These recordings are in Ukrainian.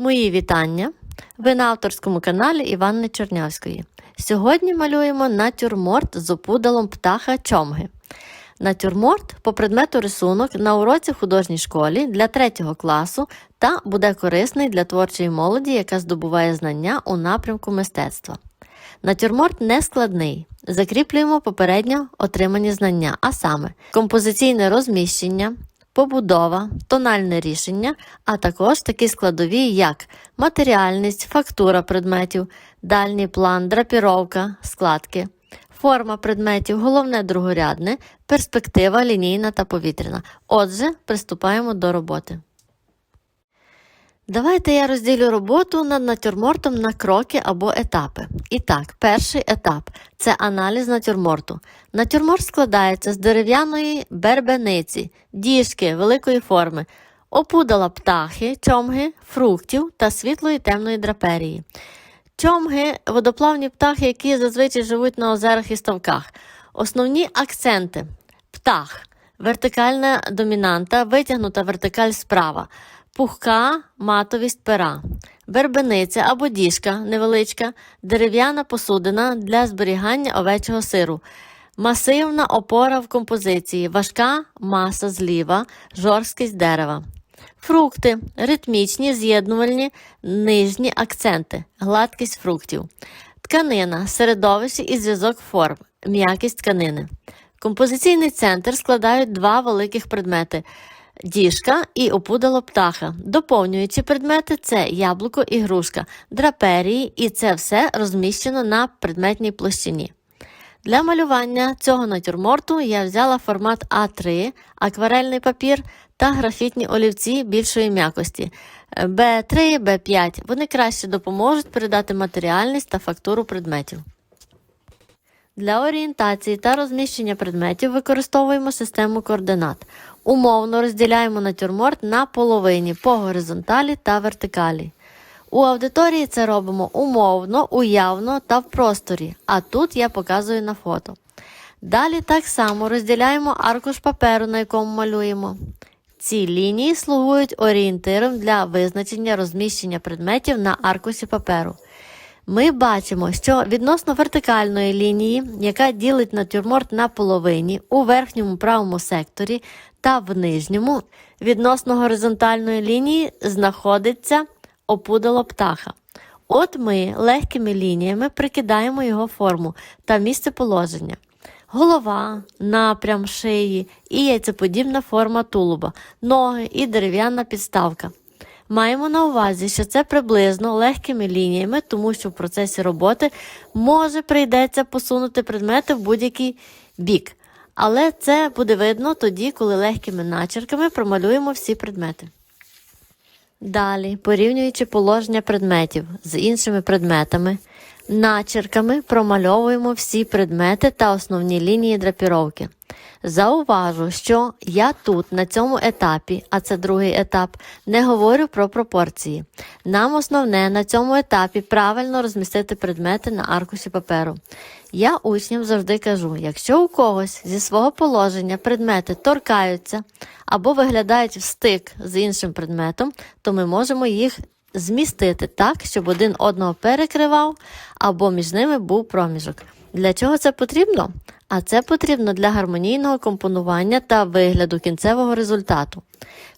Мої вітання! Ви на авторському каналі Іванни Чернявської. Сьогодні малюємо натюрморт з опудалом птаха чомги. Натюрморт по предмету рисунок на уроці художній школі для 3 класу та буде корисний для творчої молоді, яка здобуває знання у напрямку мистецтва. Натюрморт не складний. Закріплюємо попередньо отримані знання, а саме композиційне розміщення, побудова, тональне рішення, а також такі складові, як матеріальність, фактура предметів, дальній план, драпіровка, складки, форма предметів, головне другорядне, перспектива лінійна та повітряна. Отже, приступаємо до роботи. Давайте я розділю роботу над натюрмортом на кроки або етапи. І так, перший етап це аналіз натюрморту. Натюрморт складається з дерев'яної бербениці, діжки великої форми, опудала птахи, чомги, фруктів та світлої темної драперії. Чомги водоплавні птахи, які зазвичай живуть на озерах і ставках. Основні акценти: птах, вертикальна домінанта, витягнута вертикаль справа, пухка матовість пера, вербениця або діжка невеличка, дерев'яна посудина для зберігання овечого сиру. Масивна опора в композиції, важка маса зліва, жорсткість дерева. Фрукти ритмічні, з'єднувальні, нижні акценти, гладкість фруктів. Тканина середовище і зв'язок форм, м'якість тканини. Композиційний центр складають два великих предмети діжка і опудало птаха. Доповнюючі предмети це яблуко і грушка, драперії, і це все розміщено на предметній площині. Для малювання цього натюрморту я взяла формат А3, акварельний папір та графітні олівці більшої м'якості B3, B5. Вони краще допоможуть передати матеріальність та фактуру предметів. Для орієнтації та розміщення предметів використовуємо систему координат. Умовно розділяємо натюрморт на половині по горизонталі та вертикалі. У аудиторії це робимо умовно, уявно та в просторі, а тут я показую на фото. Далі так само розділяємо аркуш паперу, на якому малюємо. Ці лінії слугують орієнтиром для визначення розміщення предметів на аркуші паперу. Ми бачимо, що відносно вертикальної лінії, яка ділить натюрморт на половині у верхньому правому секторі та в нижньому, відносно горизонтальної лінії знаходиться опудало птаха. От ми легкими лініями прикидаємо його форму та місце положення. Голова, напрям шиї і яйцеподібна форма тулуба, ноги і дерев'яна підставка. Маємо на увазі, що це приблизно легкими лініями, тому що в процесі роботи може прийдеться посунути предмети в будь-який бік. Але це буде видно тоді, коли легкими начерками промалюємо всі предмети. Далі, порівнюючи положення предметів з іншими предметами, начерками промальовуємо всі предмети та основні лінії драпіровки. Зауважу, що я тут на цьому етапі, а це другий етап, не говорю про пропорції. Нам основне на цьому етапі правильно розмістити предмети на аркуші паперу. Я учням завжди кажу: якщо у когось зі свого положення предмети торкаються або виглядають в стик з іншим предметом, то ми можемо їх змістити так, щоб один одного перекривав або між ними був проміжок. Для чого це потрібно? А це потрібно для гармонійного компонування та вигляду кінцевого результату.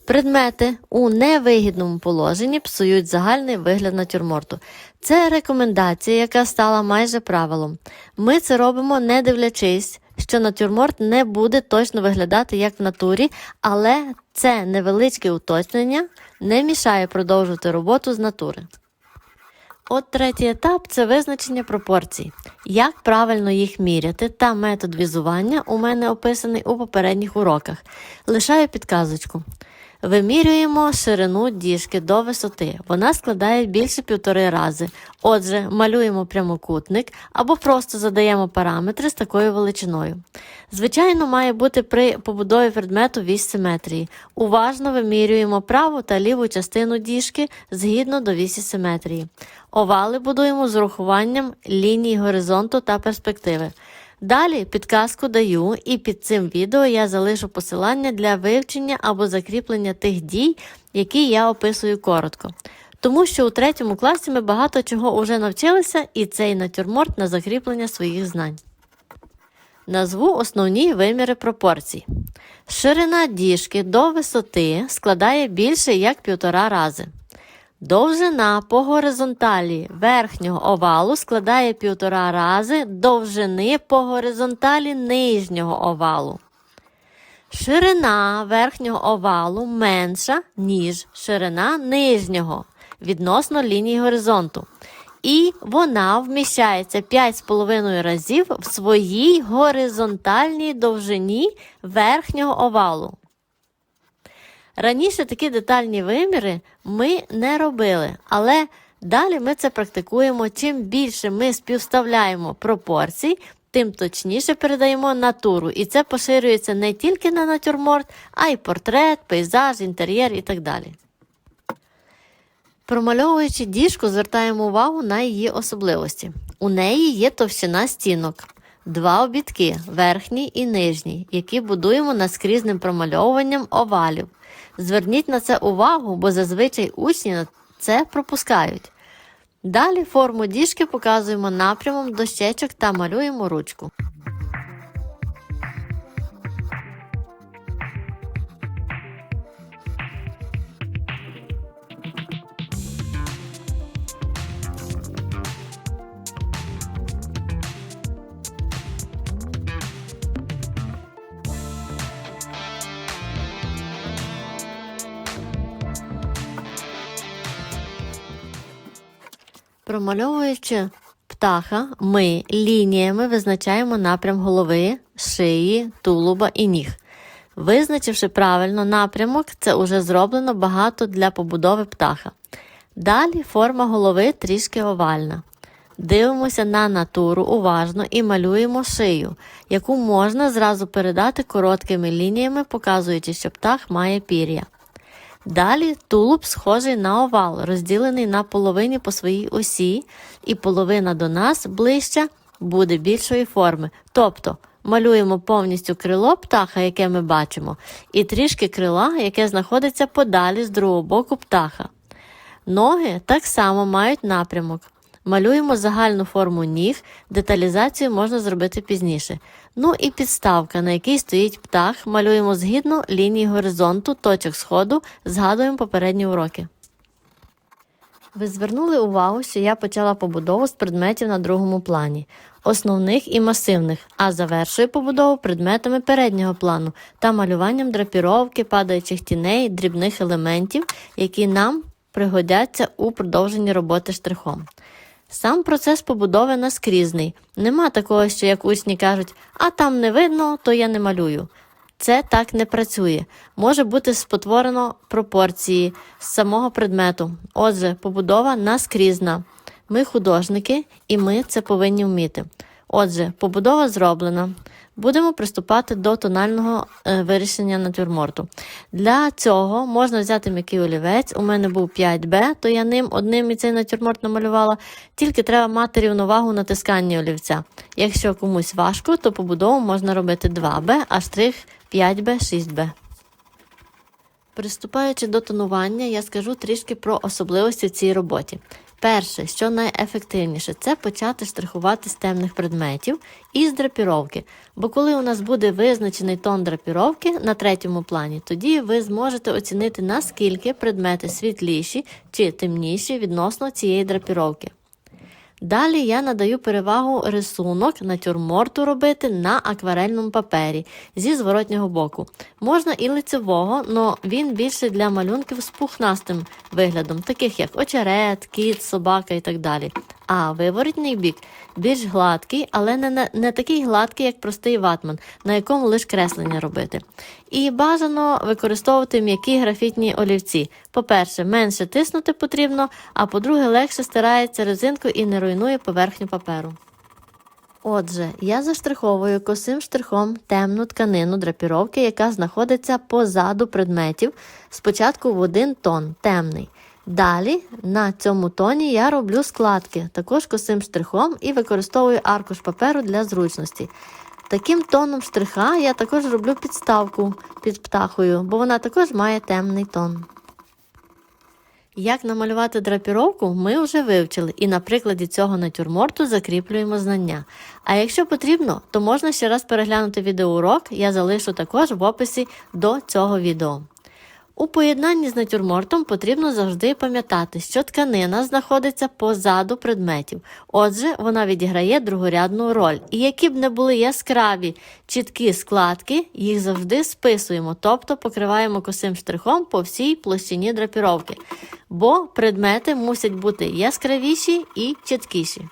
Предмети у невигідному положенні псують загальний вигляд натюрморту. Це рекомендація, яка стала майже правилом. Ми це робимо не дивлячись, що натюрморт не буде точно виглядати як в натурі, але це невеличке уточнення не мішає продовжувати роботу з натури. От третій етап це визначення пропорцій. Як правильно їх міряти та метод візування у мене описаний у попередніх уроках. Лишаю підказочку. Вимірюємо ширину діжки до висоти. Вона складає більше півтори рази. Отже, малюємо прямокутник або просто задаємо параметри з такою величиною. Звичайно, має бути при побудові предмету вісь симетрії. Уважно вимірюємо праву та ліву частину діжки згідно до вісі симетрії. Овали будуємо з урахуванням ліній горизонту та перспективи. Далі підказку даю, і під цим відео я залишу посилання для вивчення або закріплення тих дій, які я описую коротко. Тому що у третьому класі ми багато чого вже навчилися, і цей натюрморт на закріплення своїх знань. Назву основні виміри пропорцій. Ширина діжки до висоти складає більше як півтора рази. Довжина по горизонталі верхнього овалу складає півтора рази довжини по горизонталі нижнього овалу. Ширина верхнього овалу менша, ніж ширина нижнього відносно лінії горизонту. І вона вміщається 5,5 разів в своїй горизонтальній довжині верхнього овалу. Раніше такі детальні виміри ми не робили, але далі ми це практикуємо. Чим більше ми співставляємо пропорцій, тим точніше передаємо натуру. І це поширюється не тільки на натюрморт, а й портрет, пейзаж, інтер'єр і так далі. Промальовуючи діжку, звертаємо увагу на її особливості. У неї є товщина стінок, два обідки верхній і нижній, які будуємо наскрізним промальовуванням овалів. Зверніть на це увагу, бо зазвичай учні на це пропускають. Далі форму діжки показуємо напрямом дощечок та малюємо ручку. Промальовуючи птаха, ми лініями визначаємо напрям голови, шиї, тулуба і ніг. Визначивши правильно напрямок, це вже зроблено багато для побудови птаха. Далі форма голови трішки овальна. Дивимося на натуру уважно і малюємо шию, яку можна зразу передати короткими лініями, показуючи, що птах має пір'я. Далі тулуб схожий на овал, розділений на половині по своїй осі, і половина до нас ближча буде більшої форми. Тобто малюємо повністю крило птаха, яке ми бачимо, і трішки крила, яке знаходиться подалі з другого боку птаха. Ноги так само мають напрямок. Малюємо загальну форму ніг, деталізацію можна зробити пізніше. Ну і підставка, на якій стоїть птах, малюємо згідно лінії горизонту, точок сходу, згадуємо попередні уроки. Ви звернули увагу, що я почала побудову з предметів на другому плані, основних і масивних, а завершую побудову предметами переднього плану та малюванням драпіровки, падаючих тіней, дрібних елементів, які нам пригодяться у продовженні роботи штрихом. Сам процес побудови наскрізний. Нема такого, що як учні кажуть, а там не видно, то я не малюю. Це так не працює. Може бути спотворено пропорції з самого предмету. Отже, побудова наскрізна. Ми художники, і ми це повинні вміти. Отже, побудова зроблена. Будемо приступати до тонального е, вирішення натюрморту. Для цього можна взяти м'який олівець. У мене був 5Б, то я ним одним і цей натюрморт намалювала. Тільки треба мати рівновагу натискання олівця. Якщо комусь важко, то побудову можна робити 2Б, а штрих 5Б, 6Б. Приступаючи до тонування, я скажу трішки про особливості в цій роботі. Перше, що найефективніше, це почати штрихувати з темних предметів і з драпіровки. Бо коли у нас буде визначений тон драпіровки на третьому плані, тоді ви зможете оцінити наскільки предмети світліші чи темніші відносно цієї драпіровки. Далі я надаю перевагу рисунок натюрморту робити на акварельному папері зі зворотнього боку. Можна і лицевого, але він більше для малюнків з пухнастим виглядом, таких як очерет, кіт, собака і так далі. А виворотний бік більш гладкий, але не, не такий гладкий, як простий ватман, на якому лише креслення робити. І бажано використовувати м'які графітні олівці. По-перше, менше тиснути потрібно, а по-друге, легше стирається резинкою і не руйнує поверхню паперу. Отже, я заштриховую косим штрихом темну тканину драпіровки, яка знаходиться позаду предметів, спочатку в один тон темний. Далі на цьому тоні я роблю складки, також косим штрихом і використовую аркуш паперу для зручності. Таким тоном штриха я також роблю підставку під птахою, бо вона також має темний тон. Як намалювати драпіровку, ми вже вивчили і на прикладі цього натюрморту закріплюємо знання. А якщо потрібно, то можна ще раз переглянути відеоурок, я залишу також в описі до цього відео. У поєднанні з натюрмортом потрібно завжди пам'ятати, що тканина знаходиться позаду предметів, отже, вона відіграє другорядну роль. І які б не були яскраві чіткі складки, їх завжди списуємо, тобто покриваємо косим штрихом по всій площині драпіровки, бо предмети мусять бути яскравіші і чіткіші.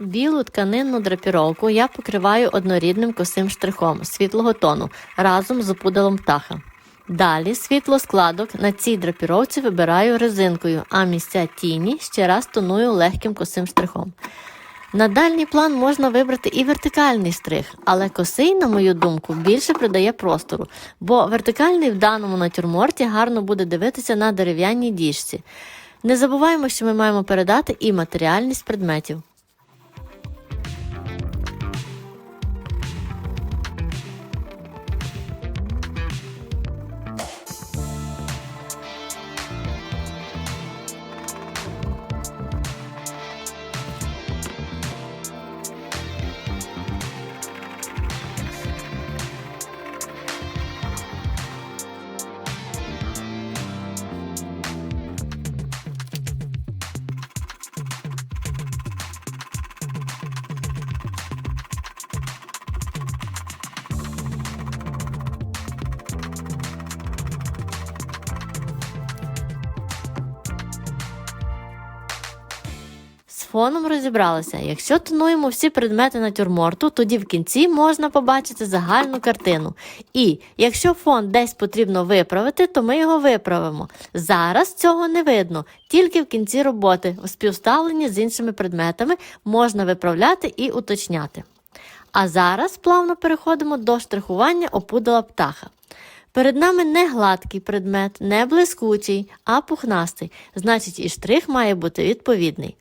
Білу тканинну драпіровку я покриваю однорідним косим штрихом світлого тону разом з опудалом птаха. Далі світло складок на цій драпіровці вибираю резинкою, а місця тіні ще раз тоную легким косим штрихом. На дальній план можна вибрати і вертикальний штрих, але косий, на мою думку, більше придає простору, бо вертикальний в даному натюрморті гарно буде дивитися на дерев'яній діжці. Не забуваємо, що ми маємо передати і матеріальність предметів. Фоном розібралися. Якщо тонуємо всі предмети натюрморту, тоді в кінці можна побачити загальну картину. І якщо фон десь потрібно виправити, то ми його виправимо. Зараз цього не видно, тільки в кінці роботи, у співставленні з іншими предметами, можна виправляти і уточняти. А зараз плавно переходимо до штрихування опудала птаха. Перед нами не гладкий предмет, не блискучий, а пухнастий, значить і штрих має бути відповідний.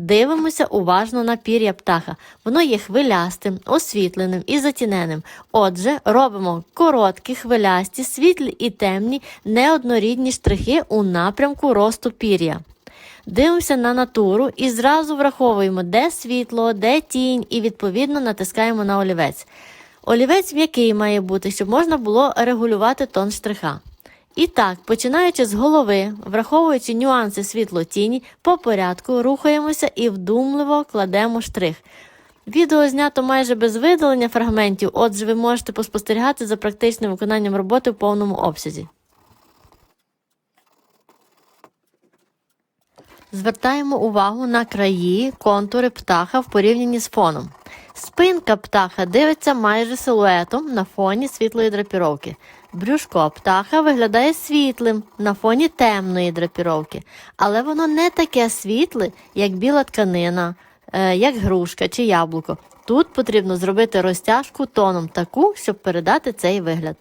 Дивимося уважно на пір'я птаха. Воно є хвилястим, освітленим і затіненим. Отже, робимо короткі, хвилясті, світлі і темні, неоднорідні штрихи у напрямку росту пір'я. Дивимося на натуру і зразу враховуємо, де світло, де тінь, і відповідно натискаємо на олівець. Олівець м'який має бути, щоб можна було регулювати тон штриха. І так, починаючи з голови, враховуючи нюанси світло-тіні, по порядку рухаємося і вдумливо кладемо штрих. Відео знято майже без видалення фрагментів, отже, ви можете поспостерігати за практичним виконанням роботи в повному обсязі. Звертаємо увагу на краї, контури птаха в порівнянні з фоном. Спинка птаха дивиться майже силуетом на фоні світлої драпіровки. Брюшко птаха виглядає світлим на фоні темної драпіровки, але воно не таке світле, як біла тканина, е, як грушка чи яблуко. Тут потрібно зробити розтяжку тоном таку, щоб передати цей вигляд.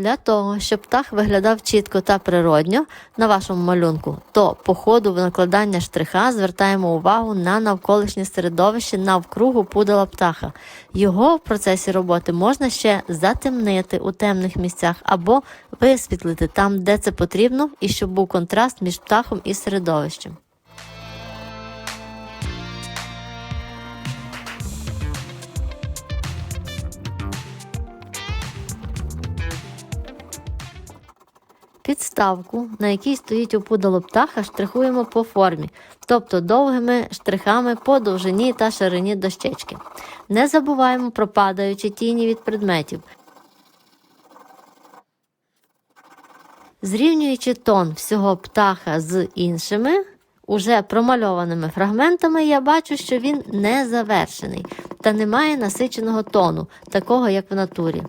Для того, щоб птах виглядав чітко та природньо на вашому малюнку, то по ходу накладання штриха звертаємо увагу на навколишнє середовище навкругу пудала птаха. Його в процесі роботи можна ще затемнити у темних місцях або висвітлити там, де це потрібно, і щоб був контраст між птахом і середовищем. Підставку, на якій стоїть опудало птаха, штрихуємо по формі, тобто довгими штрихами по довжині та ширині дощечки. Не забуваємо про падаючі тіні від предметів. Зрівнюючи тон всього птаха з іншими, уже промальованими фрагментами, я бачу, що він не завершений та не має насиченого тону, такого як в натурі.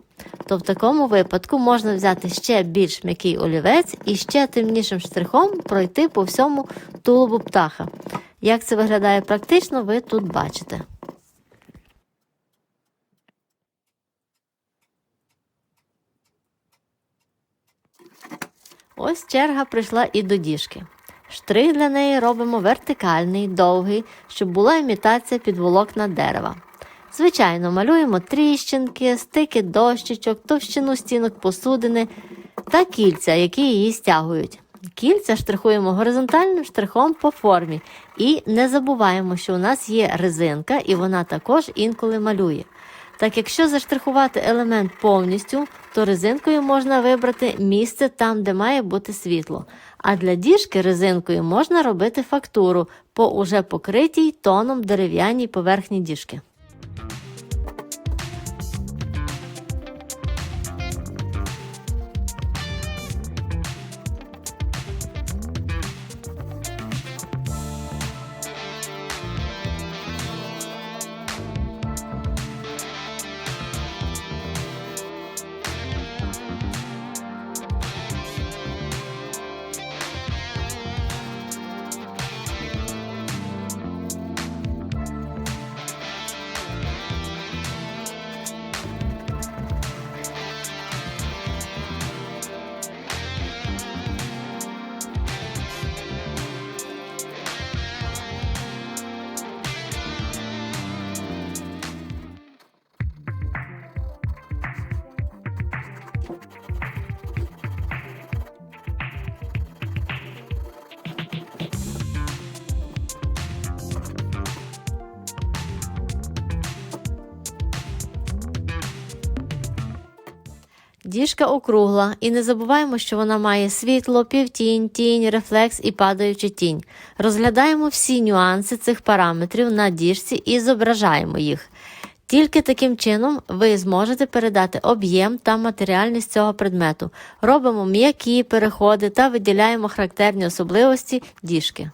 То в такому випадку можна взяти ще більш м'який олівець і ще темнішим штрихом пройти по всьому тулубу птаха. Як це виглядає практично, ви тут бачите. Ось черга прийшла і до діжки. Штрих для неї робимо вертикальний, довгий, щоб була імітація підволокна дерева. Звичайно, малюємо тріщинки, стики дощечок, товщину стінок посудини та кільця, які її стягують. Кільця штрихуємо горизонтальним штрихом по формі. І не забуваємо, що у нас є резинка, і вона також інколи малює. Так, якщо заштрихувати елемент повністю, то резинкою можна вибрати місце там, де має бути світло. А для діжки резинкою можна робити фактуру по уже покритій тоном дерев'яній поверхні діжки. Діжка округла, і не забуваємо, що вона має світло, півтінь, тінь, рефлекс і падаючу тінь. Розглядаємо всі нюанси цих параметрів на діжці і зображаємо їх. Тільки таким чином ви зможете передати об'єм та матеріальність цього предмету. Робимо м'які переходи та виділяємо характерні особливості діжки.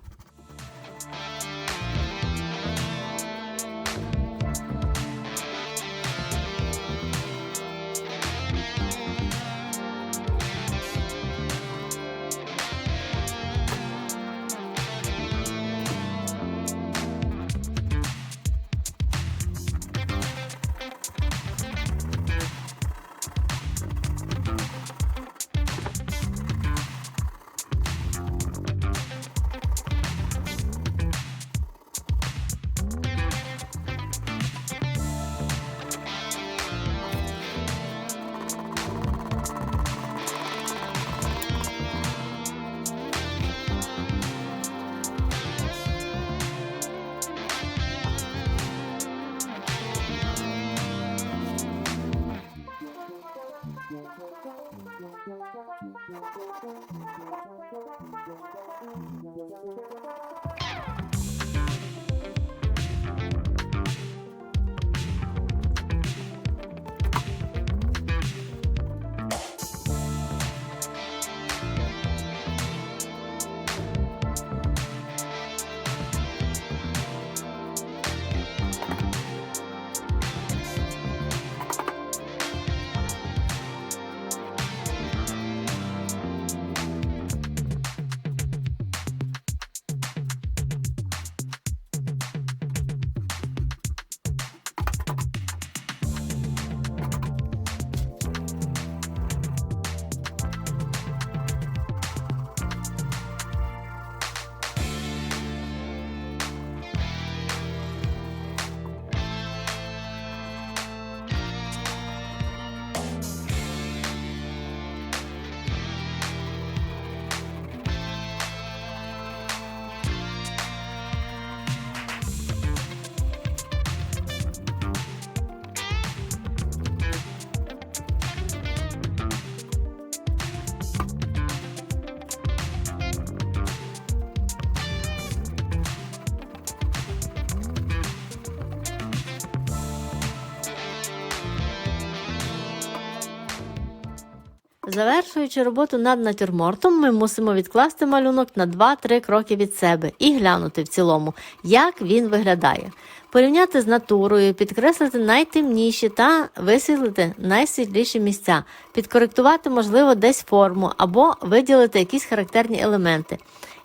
Завершуючи роботу над натюрмортом, ми мусимо відкласти малюнок на 2-3 кроки від себе і глянути в цілому, як він виглядає. Порівняти з натурою, підкреслити найтемніші та висвітлити найсвітліші місця, підкоректувати, можливо, десь форму або виділити якісь характерні елементи.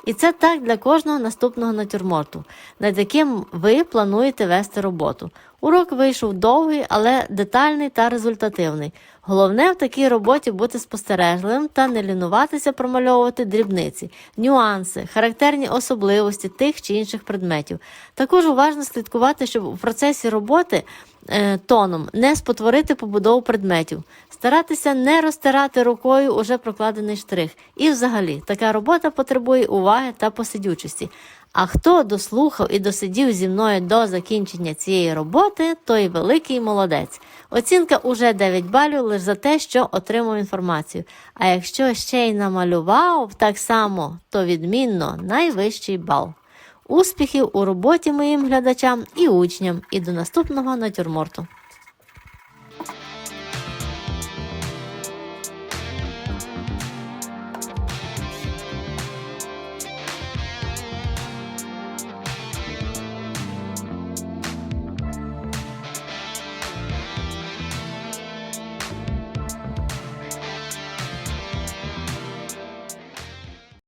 І це так для кожного наступного натюрморту, над яким ви плануєте вести роботу. Урок вийшов довгий, але детальний та результативний. Головне в такій роботі бути спостережливим та не лінуватися промальовувати дрібниці, нюанси, характерні особливості тих чи інших предметів. Також уважно слідкувати, щоб у процесі роботи е, тоном не спотворити побудову предметів, старатися не розтирати рукою уже прокладений штрих. І взагалі така робота потребує уваги та посидючості. А хто дослухав і досидів зі мною до закінчення цієї роботи, той великий молодець. Оцінка уже 9 балів лише за те, що отримав інформацію. А якщо ще й намалював так само, то відмінно найвищий бал. Успіхів у роботі моїм глядачам і учням, і до наступного натюрморту.